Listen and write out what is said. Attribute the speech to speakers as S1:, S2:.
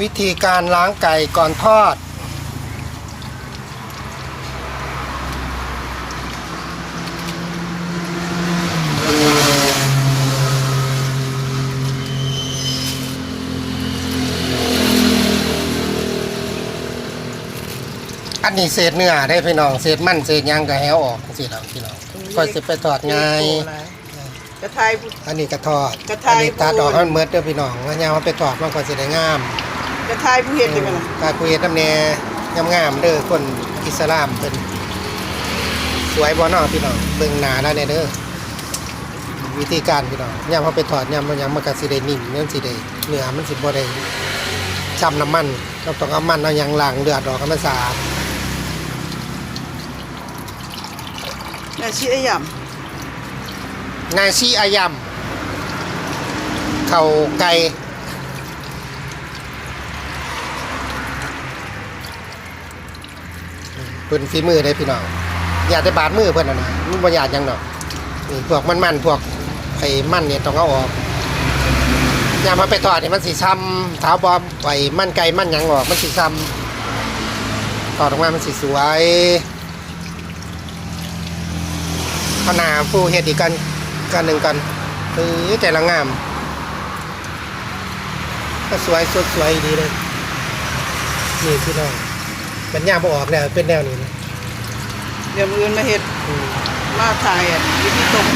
S1: วิธีการล้างไก่ก่อนทอด อันนี้เศษเนื้อได้พี่น้องเศษมันเศษหยังก็แหวออกสิเราพี่น้องค่อยสิไปทอดง่าย
S2: กระทาย
S1: อันนี้กระทอด
S2: กระ
S1: อั
S2: ทาย
S1: นี้ตัดออกให้มันเมิดเด้อพี่น้องแล้วยามมันไปทอดมันก็สิได้งาม
S2: กระทายผู้เฮ็ดได้มั้ยล่ะ
S1: กายคุยน้ำแน่งามๆเด้อคนอิสลามเป็นสวยบ่เนาะพี่น้องเบิ่งหน้าแล้วเนี่ยเด้อวิธีการพี่น้องยามเขาไปทอดยามมันยังมันก็สิได้นิ่มมันสิได้เนื้อมันสิบ่ได้ช้ำน้ำมันเราต้องเอามันเอาหยังล้างเลือดออกให้มันสะอาด
S2: แม่ชี้ไอ้ย
S1: นายชีอายำเข่าไก่ พิ่นฝีมือได้พี่น้องอย่าแต่บาดมือเพิ่นน่ะนะมันบ่ยากหยังดอกนี่พวกมันๆพวกไอ้มันเนี่ยต้องเอาออกยามมาไปทอดเนี่ยมันสิช้ำเท้าบอมไอ้มันไก่มันหยังออกมันสิช้ำทอดออกมามันสิสวยขนาผู้เฮ็ดอีกกันกันหนึ่งกันเออแต่ละงามก็สวยสดสวยดีเลยนี่พี่น้อง เป็นย่างบ่ออกแล้วเป็นแนวนี้นะำ
S2: เดี๋ยวมื้ออื่นมาเฮ็ด
S1: อืม
S2: มาถ่ายอะวิธีตรง